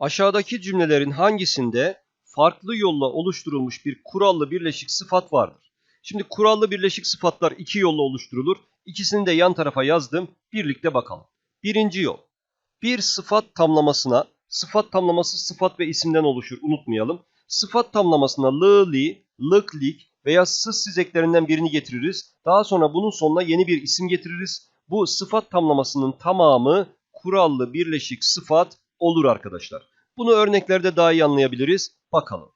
Aşağıdaki cümlelerin hangisinde farklı yolla oluşturulmuş bir kurallı birleşik sıfat vardır? Şimdi kurallı birleşik sıfatlar iki yolla oluşturulur. İkisini de yan tarafa yazdım. Birlikte bakalım. Birinci yol. Bir sıfat tamlamasına, sıfat tamlaması sıfat ve isimden oluşur unutmayalım. Sıfat tamlamasına lı, li, lık, lik veya sız sizeklerinden birini getiririz. Daha sonra bunun sonuna yeni bir isim getiririz. Bu sıfat tamlamasının tamamı kurallı birleşik sıfat olur arkadaşlar. Bunu örneklerde daha iyi anlayabiliriz. Bakalım.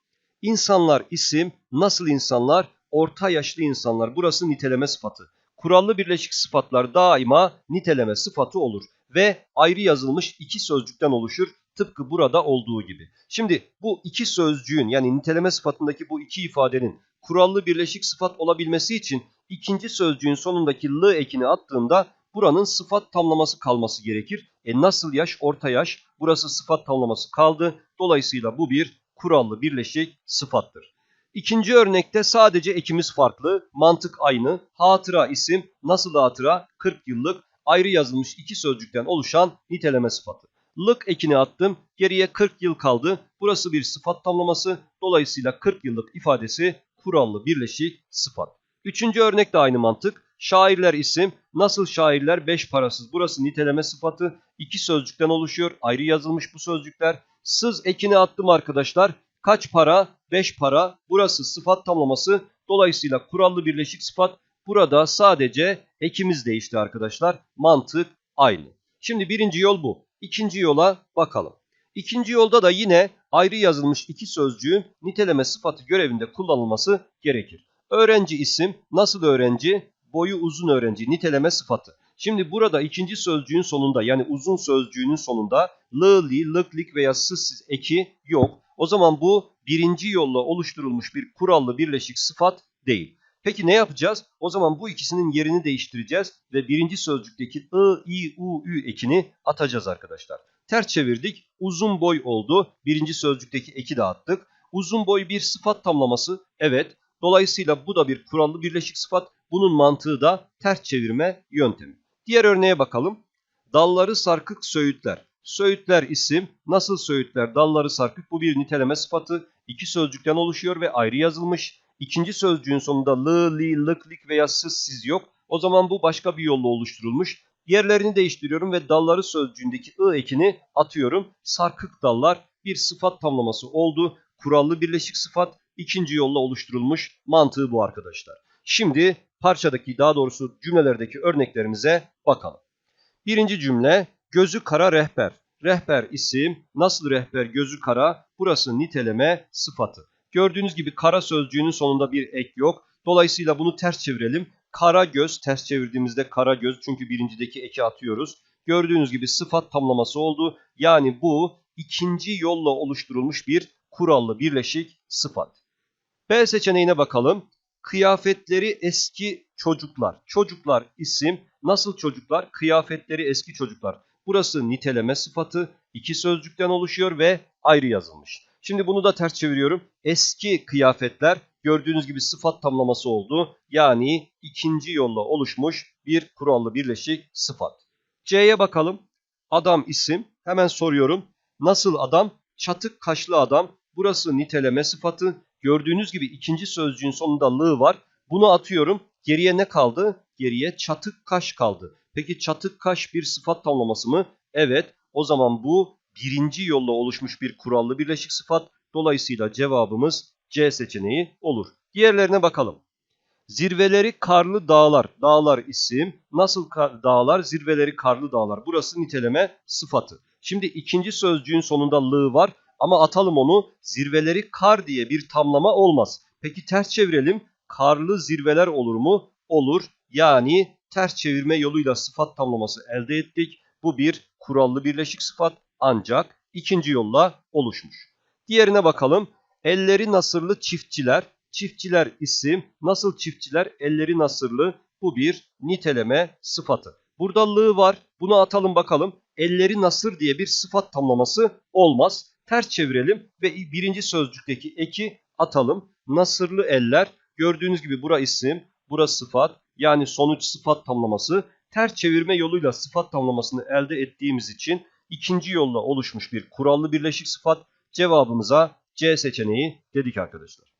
İnsanlar isim, nasıl insanlar? Orta yaşlı insanlar. Burası niteleme sıfatı. Kurallı birleşik sıfatlar daima niteleme sıfatı olur ve ayrı yazılmış iki sözcükten oluşur. Tıpkı burada olduğu gibi. Şimdi bu iki sözcüğün yani niteleme sıfatındaki bu iki ifadenin kurallı birleşik sıfat olabilmesi için ikinci sözcüğün sonundaki lı ekini attığımda buranın sıfat tamlaması kalması gerekir. E nasıl yaş? Orta yaş. Burası sıfat tamlaması kaldı. Dolayısıyla bu bir kurallı birleşik sıfattır. İkinci örnekte sadece ekimiz farklı, mantık aynı. Hatıra isim, nasıl hatıra? 40 yıllık ayrı yazılmış iki sözcükten oluşan niteleme sıfatı. Lık ekini attım, geriye 40 yıl kaldı. Burası bir sıfat tamlaması, dolayısıyla 40 yıllık ifadesi kurallı birleşik sıfat. Üçüncü örnek de aynı mantık. Şairler isim, nasıl şairler? Beş parasız. Burası niteleme sıfatı. iki sözcükten oluşuyor. Ayrı yazılmış bu sözcükler. Sız ekini attım arkadaşlar. Kaç para? 5 para. Burası sıfat tamlaması. Dolayısıyla kurallı birleşik sıfat. Burada sadece ekimiz değişti arkadaşlar. Mantık aynı. Şimdi birinci yol bu. İkinci yola bakalım. İkinci yolda da yine ayrı yazılmış iki sözcüğün niteleme sıfatı görevinde kullanılması gerekir. Öğrenci isim, nasıl öğrenci? Boyu uzun öğrenci, niteleme sıfatı. Şimdi burada ikinci sözcüğün sonunda yani uzun sözcüğünün sonunda lı, li, lık, lik veya sıs eki yok. O zaman bu birinci yolla oluşturulmuş bir kurallı birleşik sıfat değil. Peki ne yapacağız? O zaman bu ikisinin yerini değiştireceğiz ve birinci sözcükteki ı, i, u, ü ekini atacağız arkadaşlar. Ters çevirdik. Uzun boy oldu. Birinci sözcükteki eki de attık. Uzun boy bir sıfat tamlaması. Evet. Dolayısıyla bu da bir kurallı birleşik sıfat. Bunun mantığı da ters çevirme yöntemi. Diğer örneğe bakalım. Dalları sarkık söğütler. Söğütler isim. Nasıl söğütler? Dalları sarkık. Bu bir niteleme sıfatı. İki sözcükten oluşuyor ve ayrı yazılmış. İkinci sözcüğün sonunda lı, li, lık, lik veya sız, siz yok. O zaman bu başka bir yolla oluşturulmuş. Yerlerini değiştiriyorum ve dalları sözcüğündeki ı ekini atıyorum. Sarkık dallar bir sıfat tamlaması oldu. Kurallı birleşik sıfat ikinci yolla oluşturulmuş. Mantığı bu arkadaşlar. Şimdi parçadaki daha doğrusu cümlelerdeki örneklerimize bakalım. Birinci cümle gözü kara rehber. Rehber isim, nasıl rehber gözü kara? Burası niteleme sıfatı. Gördüğünüz gibi kara sözcüğünün sonunda bir ek yok. Dolayısıyla bunu ters çevirelim. Kara göz ters çevirdiğimizde kara göz çünkü birincideki eki atıyoruz. Gördüğünüz gibi sıfat tamlaması oldu. Yani bu ikinci yolla oluşturulmuş bir kurallı birleşik sıfat. B seçeneğine bakalım. Kıyafetleri eski çocuklar. Çocuklar isim. Nasıl çocuklar? Kıyafetleri eski çocuklar. Burası niteleme sıfatı. iki sözcükten oluşuyor ve ayrı yazılmış. Şimdi bunu da ters çeviriyorum. Eski kıyafetler gördüğünüz gibi sıfat tamlaması oldu. Yani ikinci yolla oluşmuş bir kurallı birleşik sıfat. C'ye bakalım. Adam isim. Hemen soruyorum. Nasıl adam? Çatık kaşlı adam. Burası niteleme sıfatı. Gördüğünüz gibi ikinci sözcüğün sonunda lı var. Bunu atıyorum. Geriye ne kaldı? Geriye çatık kaş kaldı. Peki çatık kaş bir sıfat tamlaması mı? Evet. O zaman bu birinci yolla oluşmuş bir kurallı birleşik sıfat. Dolayısıyla cevabımız C seçeneği olur. Diğerlerine bakalım. Zirveleri karlı dağlar. Dağlar isim. Nasıl dağlar? Zirveleri karlı dağlar. Burası niteleme sıfatı. Şimdi ikinci sözcüğün sonunda lı var. Ama atalım onu zirveleri kar diye bir tamlama olmaz. Peki ters çevirelim. Karlı zirveler olur mu? Olur. Yani ters çevirme yoluyla sıfat tamlaması elde ettik. Bu bir kurallı birleşik sıfat ancak ikinci yolla oluşmuş. Diğerine bakalım. Elleri nasırlı çiftçiler. Çiftçiler isim. Nasıl çiftçiler? Elleri nasırlı. Bu bir niteleme sıfatı. Burada lı var. Bunu atalım bakalım. Elleri nasır diye bir sıfat tamlaması olmaz. Ters çevirelim ve birinci sözcükteki eki atalım. Nasırlı eller. Gördüğünüz gibi bura isim, bura sıfat. Yani sonuç sıfat tamlaması. Ters çevirme yoluyla sıfat tamlamasını elde ettiğimiz için ikinci yolla oluşmuş bir kurallı birleşik sıfat. Cevabımıza C seçeneği dedik arkadaşlar.